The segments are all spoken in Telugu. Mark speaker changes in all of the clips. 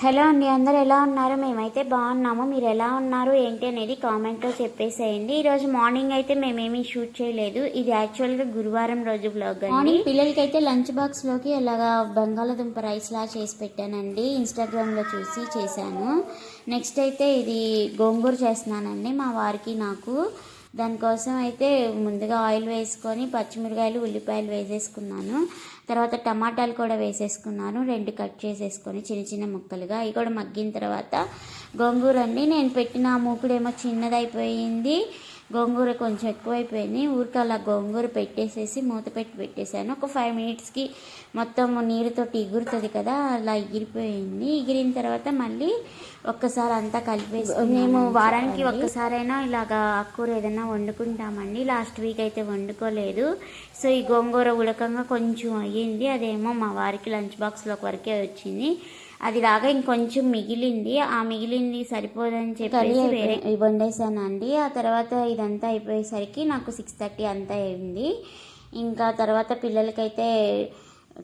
Speaker 1: హలో అండి అందరు ఎలా ఉన్నారు? మేమైతే బాగున్నాము. మీరు ఎలా ఉన్నారు? ఏంటి అనేది కామెంట్లో చెప్పేసేయండి. ఈరోజు మార్నింగ్ అయితే మేమేమీ షూట్ చేయలేదు. ఇది యాక్చువల్గా గురువారం రోజు బ్లాగ్ అండి. పిల్లలకి అయితే లంచ్ బాక్స్లోకి ఇలాగా బంగాళాదుంప రైస్లా చేసి పెట్టానండి. ఇన్స్టాగ్రామ్లో చూసి చేశాను. నెక్స్ట్ అయితే ఇది గోంగూర చేస్తున్నానండి మా వారికి నాకు. దానికోసం అయితే ముందుగా ఆయిల్ వేసుకొని పచ్చిమిరకాయలు ఉల్లిపాయలు వేసేసుకున్నాను. తర్వాత టమాటాలు కూడా వేసేసుకున్నాను. రెండు కట్ చేసేసుకొని చిన్న చిన్న ముక్కలుగా అవి కూడా మగ్గిన తర్వాత గోంగూర అండి నేను పెట్టిన మూకుడేమో చిన్నదైపోయింది. గోంగూర కొంచెం ఎక్కువైపోయింది. ఊరికి అలా గోంగూర పెట్టేసేసి మూత పెట్టి పెట్టేశాను. ఒక ఫైవ్ మినిట్స్కి మొత్తం నీరుతోటి ఎగురుతుంది కదా అలా ఎగిరిపోయింది ఎగిరిన తర్వాత మళ్ళీ ఒక్కసారి అంతా కలిపేసి మేము వారానికి ఒక్కసారైనా ఇలాగా ఆకుకూర ఏదైనా వండుకుంటామండి. లాస్ట్ వీక్ అయితే వండుకోలేదు. సో ఈ గోంగూర ఉడకంగా కొంచెం అయ్యింది. అదేమో మా వారికి లంచ్ బాక్స్లోకి వరకే వచ్చింది. అది రాగా ఇంకొంచెం మిగిలింది. ఆ మిగిలింది సరిపోదని చెప్పి వేరే వండేసానండి ఆ తర్వాత ఇదంతా అయిపోయేసరికి నాకు సిక్స్ థర్టీ అంతా అయింది. ఇంకా తర్వాత పిల్లలకైతే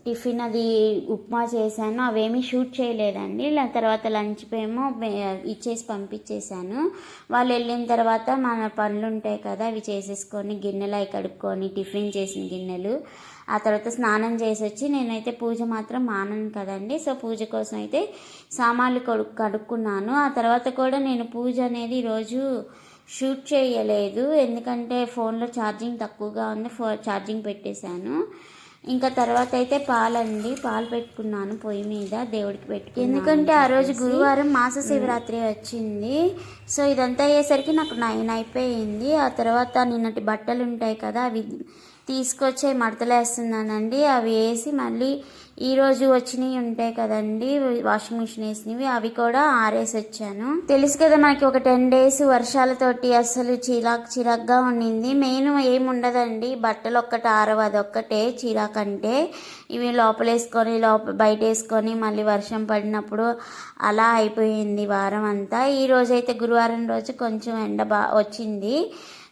Speaker 1: టిఫిన్ అది ఉప్మా చేశాను. అవేమీ షూట్ చేయలేదండి. తర్వాత లంచ్ ఏమో మే- ఇచ్చేసి పంపించేశాను. వాళ్ళు వెళ్ళిన తర్వాత మన పనులు ఉంటాయి కదా అవి చేసేసుకొని గిన్నెలు అవి కడుక్కొని టిఫిన్ చేసిన గిన్నెలు. ఆ తర్వాత స్నానం చేసి వచ్చి నేనైతే పూజ మాత్రం మానను కదండి. సో పూజ కోసం అయితే సామాన్లు కడు కడుక్కున్నాను. ఆ తర్వాత కూడా నేను పూజ అనేది ఈరోజు షూట్ చేయలేదు. ఎందుకంటే ఫోన్లో ఛార్జింగ్ తక్కువగా ఉంది. ఫో ఛార్జింగ్ పెట్టేశాను. ఇంకా తర్వాత అయితే పాలండి. పాలు పెట్టుకున్నాను పొయ్యి మీద. దేవుడికి పెట్టుకు ఎందుకంటే ఆ రోజు గురువారం మాస శివరాత్రి వచ్చింది. సో ఇదంతా అయ్యేసరికి నాకు నైన్ అయిపోయింది. ఆ తర్వాత నిన్నటి బట్టలు ఉంటాయి కదా అవి తీసుకొచ్చి మడతలేస్తున్నానండి. అవి వేసి మళ్ళీ ఈరోజు వచ్చినవి ఉంటాయి కదండి వాషింగ్ మిషన్ వేసినవి. అవి కూడా ఆరేసి వచ్చాను. తెలుసు కదా మనకి ఒక టెన్ డేస్ వర్షాలతోటి అసలు చిరాక్ చిరాక్గా ఉండింది. మెయిన్ ఏముండదండి బట్టలు ఒక్కటి ఆరవు అదొక్కటే చిరాక్ అంటే. ఇవి లోపల వేసుకొని లోపల బయట వేసుకొని మళ్ళీ వర్షం పడినప్పుడు అలా అయిపోయింది వారం అంతా. ఈ అయితే గురువారం రోజు కొంచెం ఎండ బా వచ్చింది.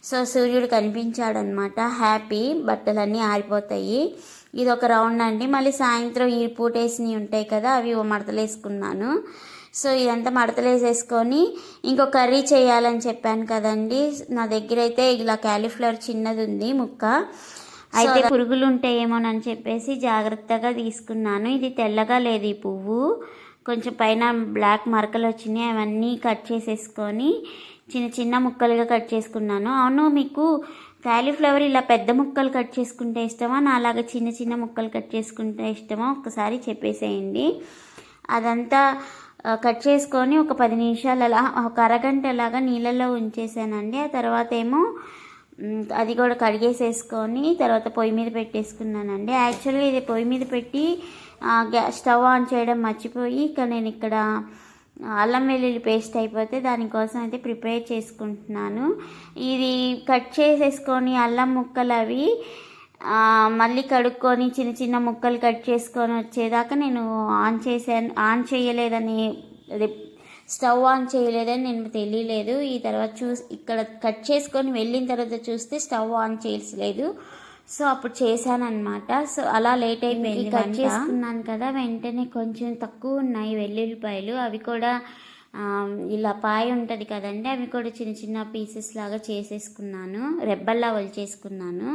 Speaker 1: సో సూర్యుడు కనిపించాడనమాట హ్యాపీ బట్టలన్నీ ఆరిపోతాయి. ఇది ఒక రౌండ్ అండి. మళ్ళీ సాయంత్రం ఈ పూటేసినవి ఉంటాయి కదా అవి ఓ మడతలు వేసుకున్నాను సో ఇదంతా మడతలు వేసేసుకొని ఇంకో కర్రీ చేయాలని చెప్పాను కదండి. నా దగ్గర అయితే ఇలా క్యాలీఫ్లవర్ చిన్నది ఉంది ముక్క అయితే పురుగులు ఉంటాయేమోనని చెప్పేసి జాగ్రత్తగా తీసుకున్నాను. ఇది తెల్లగా లేదు ఈ పువ్వు. కొంచెం పైన బ్లాక్ మరకలు వచ్చినాయి అవన్నీ కట్ చేసేసుకొని చిన్న చిన్న ముక్కలుగా కట్ చేసుకున్నాను. అవును మీకు కాలీఫ్లవర్ ఇలా పెద్ద ముక్కలు కట్ చేసుకుంటే ఇష్టమా? నా అలాగా చిన్న చిన్న ముక్కలు కట్ చేసుకుంటే ఇష్టమా? ఒక్కసారి చెప్పేసేయండి. అదంతా కట్ చేసుకొని ఒక పది నిమిషాలు అలా ఒక అరగంట అలాగా నీళ్ళల్లో ఉంచేసానండి. ఆ తర్వాత ఏమో అది కూడా కడిగేసేసుకొని తర్వాత పొయ్యి మీద పెట్టేసుకున్నానండి. యాక్చువల్గా ఇది పొయ్యి మీద పెట్టి గ్యాస్ స్టవ్ ఆన్ చేయడం మర్చిపోయి ఇక నేను ఇక్కడ అల్లం వెల్లుల్లి పేస్ట్ అయిపోతే దానికోసం అయితే ప్రిపేర్ చేసుకుంటున్నాను. ఇది కట్ చేసేసుకొని అల్లం ముక్కలు అవి మళ్ళీ కడుక్కొని చిన్న చిన్న ముక్కలు కట్ చేసుకొని వచ్చేదాకా నేను ఆన్ చేశాను ఆన్ చేయలేదని అది స్టవ్ ఆన్ చేయలేదని నేను తెలియలేదు. ఈ తర్వాత చూసి ఇక్కడ కట్ చేసుకొని వెళ్ళిన తర్వాత చూస్తే స్టవ్ ఆన్ చేయలేదు. సో అప్పుడు చేశాను అనమాట సో అలా లేట్ అయిపోయింది కట్ చేసుకున్నాను కదా వెంటనే కొంచెం తక్కువ ఉన్నాయి వెల్లుల్లిపాయలు. అవి కూడా ఇలా పాయ ఉంటుంది కదండి అవి కూడా చిన్న చిన్న పీసెస్ లాగా చేసేసుకున్నాను. రెబ్బల్లా చేసుకున్నాను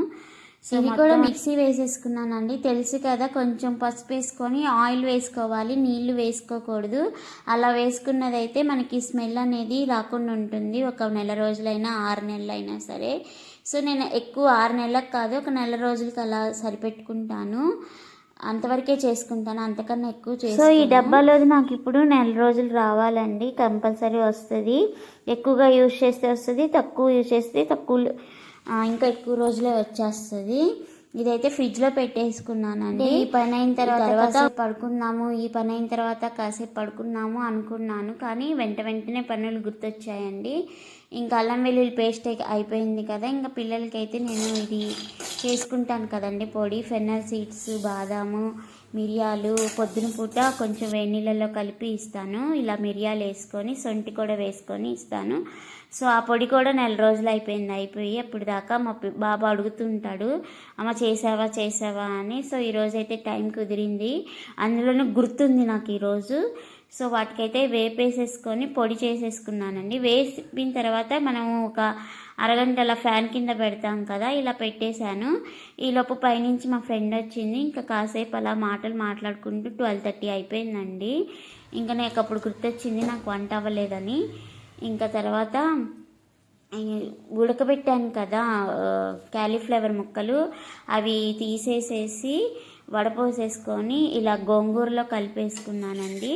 Speaker 1: ఇది కూడా మిక్సీ వేసేసుకున్నానండి. తెలుసు కదా కొంచెం పసుపు వేసుకొని ఆయిల్ వేసుకోవాలి. నీళ్ళు వేసుకోకూడదు. అలా వేసుకున్నదైతే మనకి స్మెల్ అనేది రాకుండా ఉంటుంది. ఒక నెల రోజులైనా ఆరు నెలలైనా సరే. సో నేను ఎక్కువ ఆరు నెలలకు కాదు ఒక నెల రోజులకి అలా సరిపెట్టుకుంటాను. అంతవరకే చేసుకుంటాను. అంతకన్నా ఎక్కువ చేసి సో ఈ డబ్బాలోది నాకు ఇప్పుడు నెల రోజులు రావాలండి. కంపల్సరీ వస్తుంది. ఎక్కువగా యూజ్ చేస్తే వస్తుంది తక్కువ యూజ్ చేస్తే తక్కువ ఇంకా ఎక్కువ రోజులే వచ్చేస్తుంది. ఇదైతే ఫ్రిడ్జ్లో పెట్టేసుకున్నానండి. ఈ పని అయిన తర్వాత పడుకుందాము ఈ పని అయిన తర్వాత కాసేపు పడుకుందాము అనుకున్నాను. కానీ వెంట వెంటనే పనులు గుర్తొచ్చాయండి. ఇంకా అల్లం వెల్లుల్లి పేస్ట్ అయి- అయిపోయింది కదా ఇంకా పిల్లలకైతే నేను ఇది చేసుకుంటాను కదండి. పొడి ఫెన్నర్ సీడ్స్ బాదాము
Speaker 2: మిరియాలు పొద్దున పూట కొంచెం వేడి నీళ్ళలో కలిపి ఇస్తాను. ఇలా మిరియాలు వేసుకొని సొంటి కూడా వేసుకొని ఇస్తాను. సో ఆ పొడి కూడా నెల రోజులు అయిపోయింది. అయిపోయి అప్పుడు దాకా మా పి- బాబు అడుగుతుంటాడు అమ్మ చేసావా చేసావా అని. సో ఈరోజైతే టైం కుదిరింది. అందులోనూ గుర్తుంది నాకు ఈరోజు సో వాటికైతే వేపేసేసుకొని పొడి చేసేసుకున్నానండి. వేసిన తర్వాత మనం ఒక అరగంట అలా ఫ్యాన్ కింద పెడతాం కదా ఇలా పెట్టేశాను. ఈలోపు పైనుంచి మా ఫ్రెండ్ వచ్చింది. ఇంకా కాసేపు అలా మాటలు మాట్లాడుకుంటూ ట్వెల్వ్ థర్టీ అయిపోయిందండి. ఇంకా నాకు అప్పుడు గుర్తొచ్చింది నాకు వంట అవ్వలేదని. ఇంకా తర్వాత ఉడకబెట్టాను కదా క్యాలీఫ్లవర్ ముక్కలు అవి తీసేసేసి వడపోసేసుకొని ఇలా గోంగూరలో కలిపేసుకున్నానండి.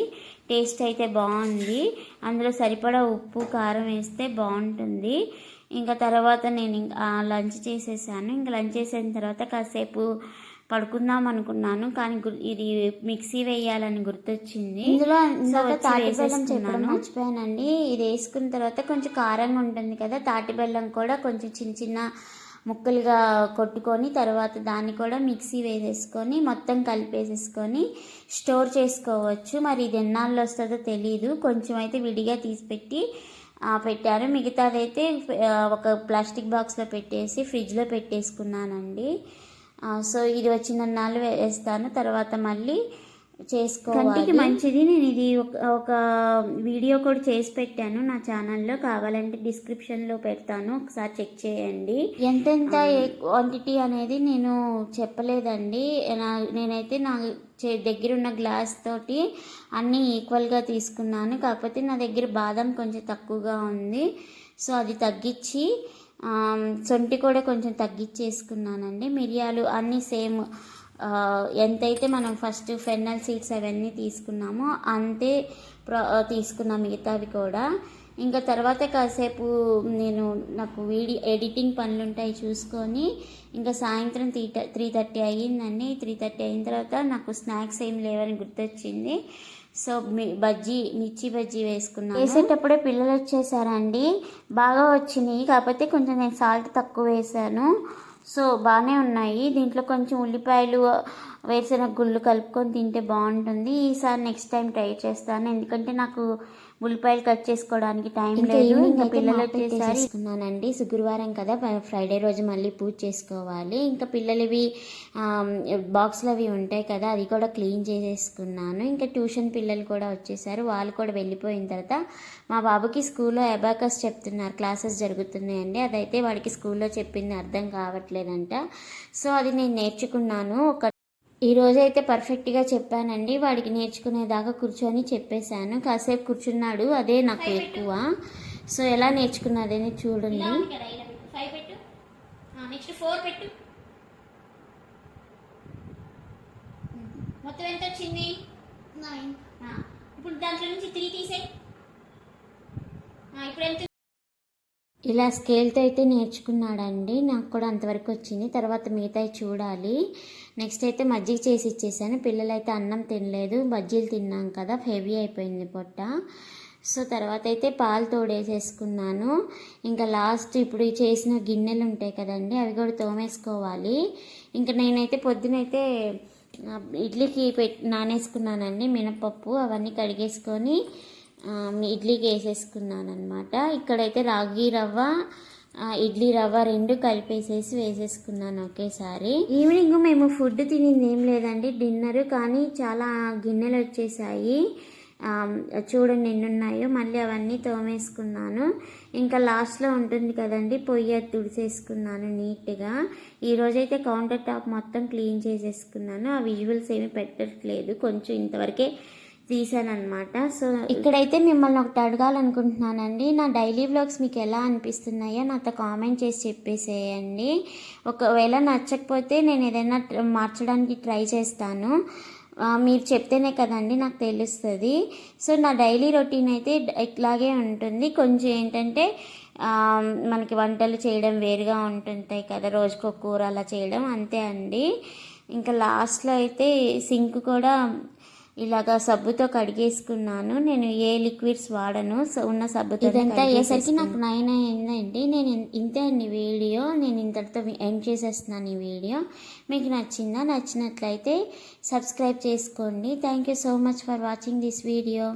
Speaker 2: టేస్ట్ అయితే బాగుంది. అందులో సరిపడా ఉప్పు కారం వేస్తే బాగుంటుంది. ఇంకా తర్వాత నేను ఇంకా లంచ్ చేసేసాను. ఇంకా లంచ్ చేసిన తర్వాత కాసేపు పడుకుందాం అనుకున్నాను కానీ ఇది మిక్సీ వేయాలని గుర్తొచ్చింది.
Speaker 1: ఇందులో తాటి బెల్లం. చెప్పడం మర్చిపోయానండి. ఇది వేసుకున్న తర్వాత కొంచెం కారంగా ఉంటుంది కదా తాటి బెల్లం కూడా కొంచెం చిన్న చిన్న ముక్కలుగా కొట్టుకొని తర్వాత దాన్ని కూడా మిక్సీ వేసేసుకొని మొత్తం కలిపేసేసుకొని స్టోర్ చేసుకోవచ్చు. మరి ఇది ఎన్నాళ్ళు వస్తుందో తెలియదు కొంచెం అయితే విడిగా తీసి పెట్టి ఆ, పెట్టాను. మిగతాదైతే ఒక ప్లాస్టిక్ బాక్స్లో పెట్టేసి ఫ్రిడ్జ్లో పెట్టేసుకున్నానండి. సో ఇది వచ్చిన నాళ్ళు వేస్తాను. తర్వాత మళ్ళీ చేసుకోవాలి.
Speaker 2: మంచిది. నేను ఇది ఒక ఒక వీడియో కూడా చేసి పెట్టాను. నా ఛానల్లో కావాలంటే డిస్క్రిప్షన్లో పెడతాను. ఒకసారి చెక్ చేయండి.
Speaker 1: ఎంతెంత క్వాంటిటీ అనేది నేను చెప్పలేదండి. నేనైతే నా చే దగ్గర ఉన్న గ్లాస్ తోటి అన్నీ ఈక్వల్గా తీసుకున్నాను. కాకపోతే నా దగ్గర బాదం కొంచెం తక్కువగా ఉంది. సో అది తగ్గించి సొంటి కూడా కొంచెం తగ్గించేసుకున్నానండి. మిరియాలు అన్నీ సేమ్ ఎంతైతే మనం ఫస్ట్ ఫెన్నల్ సీడ్స్ అవన్నీ తీసుకున్నామో అంతే ప్ర తీసుకున్నా మిగతావి కూడా. ఇంకా తర్వాత కాసేపు నేను నాకు వీడియో ఎడిటింగ్ పనులు ఉంటాయి చూసుకొని ఇంకా సాయంత్రం త్రీ త్రీ థర్టీ అయ్యిందండి. త్రీ థర్టీ అయిన తర్వాత నాకు స్నాక్స్ ఏం లేవని గుర్తొచ్చింది. సో మీ బజ్జీ మిర్చి బజ్జీ వేసుకున్నాను.
Speaker 2: వేసేటప్పుడే పిల్లలు వచ్చేసారండి. బాగా వచ్చినాయి. కాకపోతే కొంచెం నేను సాల్ట్ తక్కువ వేసాను. సో బాగానే ఉన్నాయి. దీంట్లో కొంచెం ఉల్లిపాయలు వేసిన గుళ్ళు కలుపుకొని తింటే బాగుంటుంది. ఈసారి నెక్స్ట్ టైం ట్రై చేస్తాను. ఎందుకంటే నాకు ఉల్లిపాయలు కట్ చేసుకోవడానికి టైం లేదు. ఇంకా పిల్లలు
Speaker 1: పెట్టేసేసుకున్నానండి శుక్రవారం కదా ఫ్రైడే రోజు మళ్ళీ పూజ చేసుకోవాలి. ఇంకా పిల్లలవి ఆమ్, బాక్స్లు అవి ఉంటాయి కదా అది కూడా క్లీన్ చేసేసుకున్నాను. ఇంకా ట్యూషన్ పిల్లలు కూడా వచ్చేసారు. వాళ్ళు కూడా వెళ్ళిపోయిన తర్వాత మా బాబుకి స్కూల్లో అబాకస్ చెప్తున్నారు. క్లాసెస్ జరుగుతున్నాయండి. అదైతే వాడికి స్కూల్లో చెప్పింది అర్థం కావట్లేదంట. సో అది నేను నేర్చుకున్నాను. ఒక ఈ రోజు అయితే పర్ఫెక్ట్గా చెప్పానండి. వాడికి నేర్చుకునేదాకా కూర్చొని చెప్పేశాను. కాసేపు కూర్చున్నాడు. అదే నాకు ఎక్కువ. సో ఎలా నేర్చుకున్నదని చూడండి.
Speaker 2: ఫైవ్ పెట్టు. నెక్స్ట్ ఫోర్ పెట్టు. మొత్తం ఎంత వచ్చింది? ఆ, ఇప్పుడు దాంట్లో నుంచి త్రీ తీసేయి. ఆ, ఇప్పుడు ఎంత
Speaker 1: ఇలా స్కేల్తో అయితే నేర్చుకున్నాడండి. నాకు కూడా అంతవరకు వచ్చింది. తర్వాత మిగతాయి చూడాలి. నెక్స్ట్ అయితే మజ్జిగ చేసి ఇచ్చేసాను. పిల్లలైతే అన్నం తినలేదు. బజ్జీలు తిన్నాం కదా. హెవీ అయిపోయింది పొట్ట. సో తర్వాత అయితే పాలు తోడేసేసుకున్నాను. ఇంకా లాస్ట్ ఇప్పుడు చేసిన గిన్నెలు ఉంటాయి కదండి అవి కూడా తోమేసుకోవాలి. ఇంకా నేనైతే పొద్దునైతే ఇడ్లీకి పెట్ నానేసుకున్నానండి. మినపప్పు అవన్నీ కడిగేసుకొని ఇడ్లీకి వేసేసుకున్నాను అనమాట ఇక్కడైతే రాగి రవ్వ ఇడ్లీ రవ్వ రెండు కలిపేసేసి వేసేసుకున్నాను ఒకేసారి.
Speaker 2: ఈవినింగ్ మేము ఫుడ్ తినింది ఏం లేదండి డిన్నర్ కానీ చాలా గిన్నెలు వచ్చేసాయి. చూడండి ఎన్ని ఉన్నాయో మళ్ళీ అవన్నీ తోమేసుకున్నాను. ఇంకా లాస్ట్లో ఉంటుంది కదండి పొయ్యి అది తుడిసేసుకున్నాను నీట్గా. ఈరోజైతే కౌంటర్ టాప్ మొత్తం క్లీన్ చేసేసుకున్నాను. ఆ విజువల్స్ ఏమి పెట్టట్లేదు కొంచెం ఇంతవరకే తీసానమాట సో
Speaker 1: ఇక్కడైతే మిమ్మల్ని ఒకటి అడగాలనుకుంటున్నానండి. నా డైలీ వ్లాగ్స్ మీకు ఎలా అనిపిస్తున్నాయో నాతో కామెంట్ చేసి చెప్పేసేయండి. ఒకవేళ నచ్చకపోతే నేను ఏదైనా మార్చడానికి ట్రై చేస్తాను. మీరు చెప్తేనే కదండి నాకు తెలుస్తుంది. సో నా డైలీ రొటీన్ అయితే ఇట్లాగే ఉంటుంది. కొంచెం ఏంటంటే మనకి వంటలు చేయడం వేరుగా ఉంటుంటాయి కదా. రోజుకో కూర అలా చేయడం అంతే అండి. ఇంకా లాస్ట్లో అయితే సింక్ కూడా ఇలాగా సబ్బుతో కడిగేసుకున్నాను. నేను ఏ లిక్విడ్స్ వాడను సో ఉన్న సబ్బుతో ఇదంతా అయ్యేసరికి నాకు నైన్ అయిందండి. నేను ఇంతే అండి వీడియో. నేను ఇంతటితో ఎండ్ చేసేస్తున్నాను ఈ వీడియో. మీకు నచ్చిందా? నచ్చినట్లయితే సబ్స్క్రైబ్ చేసుకోండి. Thank you so much for watching this video.